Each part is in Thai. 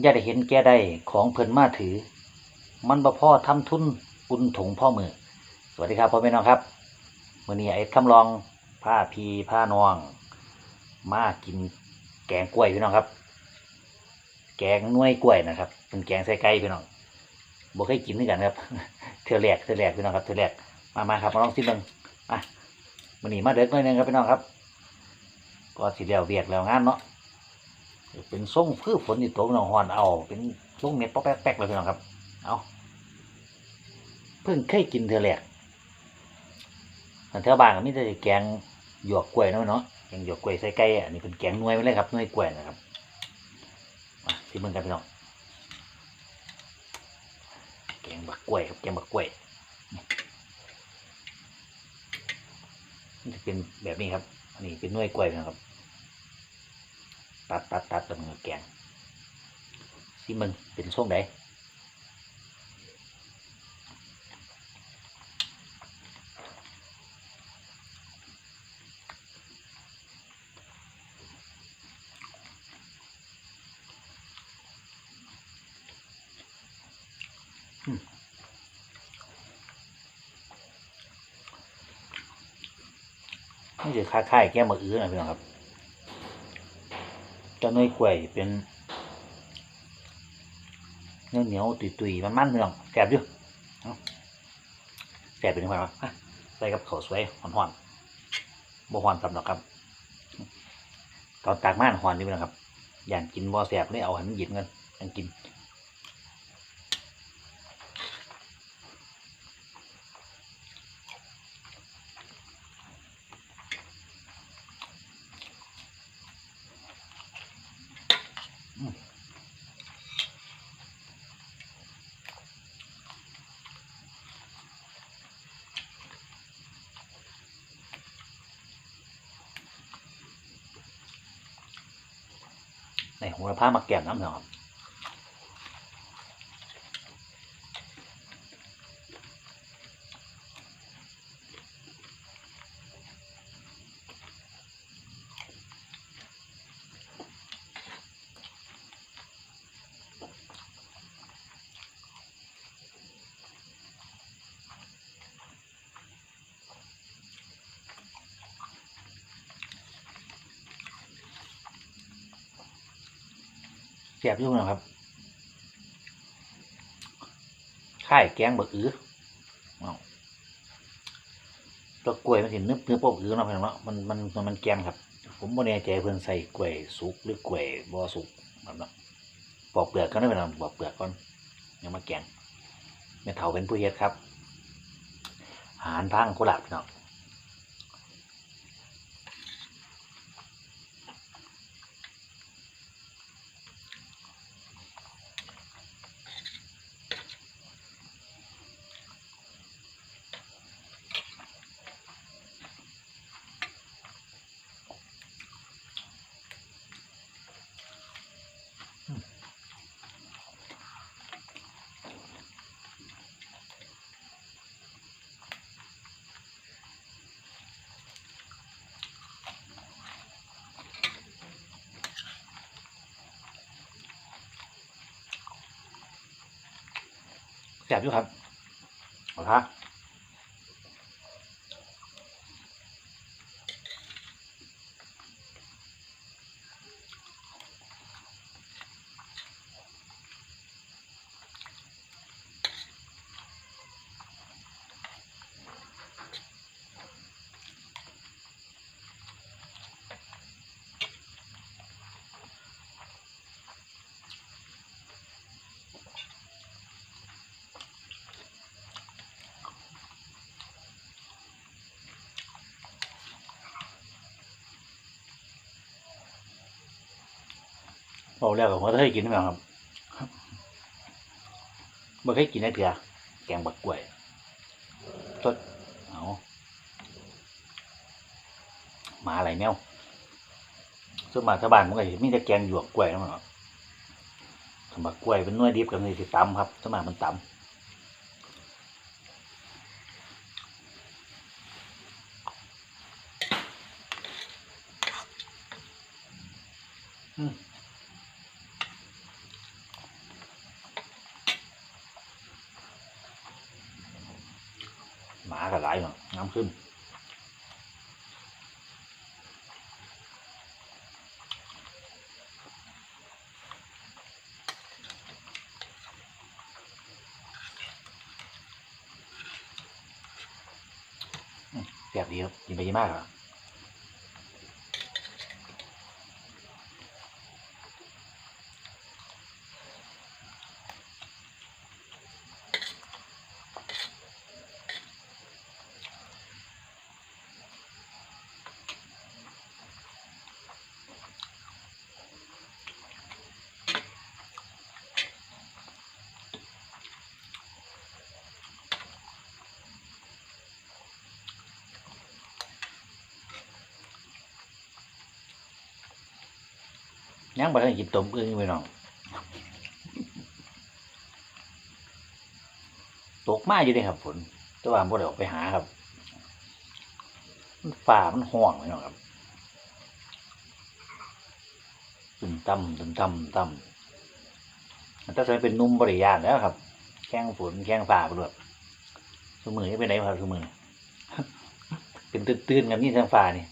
อย่าได้เห็นแก่ได้ของเพิ่นมาถือ มันบ่พอทำทุนอุ่นถุงพ่อมือ สวัสดีครับพ่อแม่น้องครับมื้อนี้ไอ้คำลองผ้าพีผ้าน้อง มากินแกงกล้วยพี่น้องครับ แกงน่วยกล้วยนะครับ เป็นแกงใส่ไก่พี่น้องบ่เคยกินด้วยกันครับเทื่อแรกเทื่อแรกพี่น้องครับเทื่อแรกมามาครับมาลองชิมบิ่งมามื้อนี้มาเด็กหน่อยนึงครับพี่น้องครับ ก็สิแล้วเวียกแล้วงานเนาะ เป็นส่งพืชฝนที่ตกหนองฮอนเอา เป็นส่งเม็ดป๊อกแป๊กๆเลยพี่น้องครับ เอาเพิ่งเคยกินเทื่อแรกแถวบ้านก็มีแต่แกงหยวกกล้วยเนาะเนาะแกงหยวกกล้วยใส่ไก่อันนี้เป็นแกงนวยไปเลยครับนวยกล้วยนะครับที่มึงกันพี่น้องแกงบักกล้วยครับแกงบักกล้วยนี่จะเป็นแบบนี้ครับ อันนี้เป็นนวยกล้วยนะครับ ตัดตัดตัดเป็นแกงซิมึงเป็นช่วงไหนนี่จะคล้ายๆแก้มมะอื้อนะพี่น้องครับ จะเน่วยกล้วยเป็นเนื้อเหนียวๆตุยๆมันมันเนืองแสบอยู่แสบเป็นยังไงวะใส่กับข้าวสวยหอนๆบ่หอนสำหรับครับ ตอนตากม่านหอนนี่พี่น้งครับ อย่างกินบ่แสบเลยเอาให้มันหยิบเงินยังกิน ในโหระพามาแกมน้ำหนอม แสบยู่งนะครับข่ายแกงบะอื้อตัวกล้วยมันสินึบเนื้อปกอือเนาะพี่น้องเนาะมันมันมันมันแกมครับ ผมบ่แน่ใจเพิ่นใส่กล้วยสุกหรือกล้วยบ่สุกครับเนาะปอกเปลือกก่อนได้ไหมน้องปอกเปลือกก่อนยังมาแกงแม่เฒ่าเป็นผู้เฮ็ดครับอาหารทางโคราชพี่น้อง แสบอยู่ครับเอาละ บอกแล้วผมก็เคยกินไหมครับบ่เคยกินได้เถื่อแกงบักกล้วยสดเอาหมาอะไรแมวส่วนมากชาวบ้านมันก็สิมีแต่แกงหยวกกล้วยนั่นแหละครับสำบักกล้วยเป็นหน้วยดิบกับนี่สิตำครับส่วนมากมันตำ กับหลายเนาะน้ำขึ้นแซ่บดีครับกินไปเยอะมากครับ ยังบ่ได้กินต้มอึ่งอยู่พี่น้องตกมาอยู่เด้ครับฝนแต่ว่าบ่ได้ออกไปหาครับ มันฝ่ามันห่วงพี่น้องครับตึมตั้มตึมตั้มตั้มถ้าจะเป็นนุ่มบริยานแล้วครับ แข้งฝนแข้งฝ่าไปด้วยสมือนี่เป็นไหนครับสมือเป็นตื่นๆกับนี่ทางฝ่านี่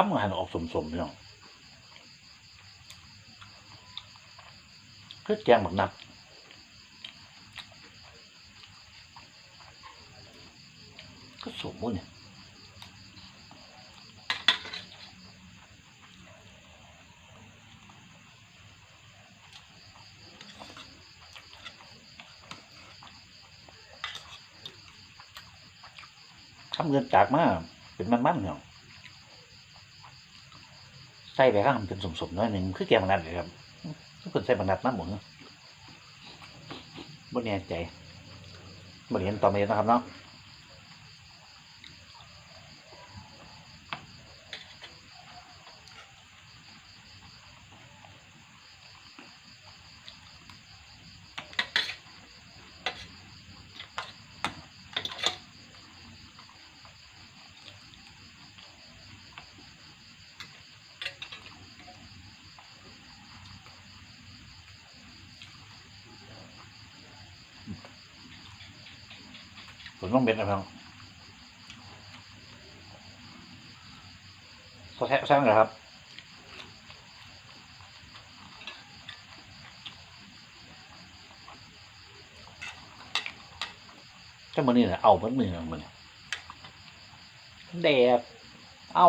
ครับมันหันออกสมๆพี่น้องคือแกงบักนัดก็สมมุติเนี่ยทำเงินจากมาเป็นมันๆเนาะ ใส่ไปข้างมันเป็นสมๆน้อยหนึ่งคือแกงมันนัดเลยครับทุกคนใส่บันนัดน้ำหมุนบนแน่ใจบนเห็นต่อไปนะครับเนาะ ผมต้องเบ็ดนะครับซอแท้ใช่ไหมครับถ้ามันนี่นะเอาเพิ่มือมันแดดเอา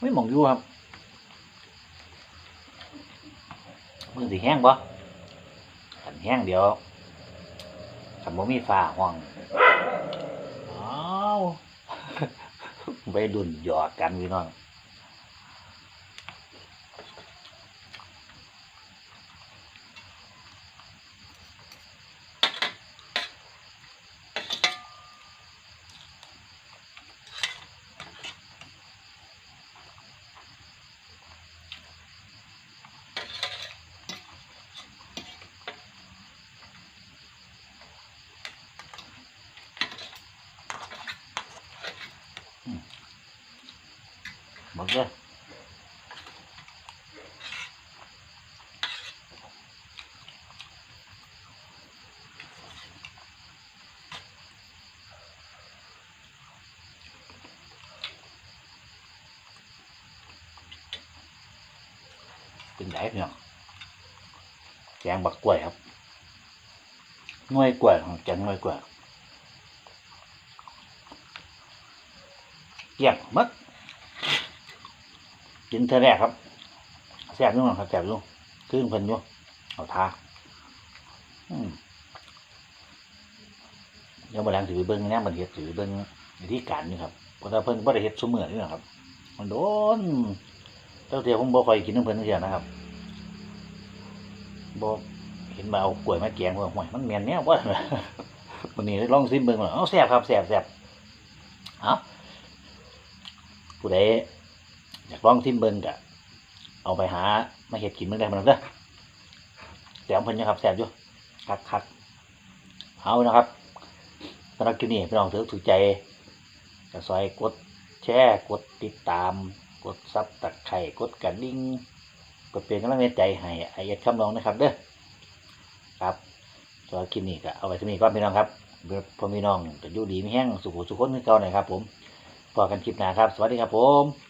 ไม่หมองอยู่ครับมือสีแห้งปะแห้งเดี๋ยว ขันบ่มีฟ้าห้องอ้าวไปดุนหยอกกันพี่น้อง หมดเลยเป็นไงพี่น้องแกินเท่าแรกครับแซ่บอยุ่งครับแซ่บอยุ่งขึ้นเพิ่นอยู่เอาทาเดี๋ยวมาแรงถือเบิ้งแน่มันเฮ็ดถือเบิ้งวิธีการนี่ครับเพราะถ้าเพิ่นบ่ได้เฮ็ดซุมื้อนนี่นะครับ มันโดนเจ้าเดียวผมบ่ค่อยกินน้ำเพิ่นเสียนะครับบ่เห็นมาเอากล้วยมาแกงว่าห่วยมันแม่นแนวบ่วันนี้ลองซิมเบิ่งว่าเอาแซ่บครับแซ่บแซ่บเอาผู้ใด อยากลองทิมเบิ้งกะเอาไปหามาเห็ดกินเมื่อใดมันเด้อแซ่บเพิ่นนะครับแซ่บอยู่คักคักเอานะครับสำหรับคลิปนี้พี่น้องถือถูกใจก็ซอยกดแชร์กดติดตาม กดซับตักไข่กดกระดิ่งกดเป็นกำลังใจให้ไอเอ็ดคำลองนะครับเด้อครับสำหรับคลิปนี้ก็เอาไว้ที่นี่ก่อนพี่น้องครับพ่อพี่น้องจะอยู่ดีไม่แห้งสุขสุขคนคือเก่าหน่อยครับ ผมพอกันคลิปหน้าครับ สวัสดีครับผม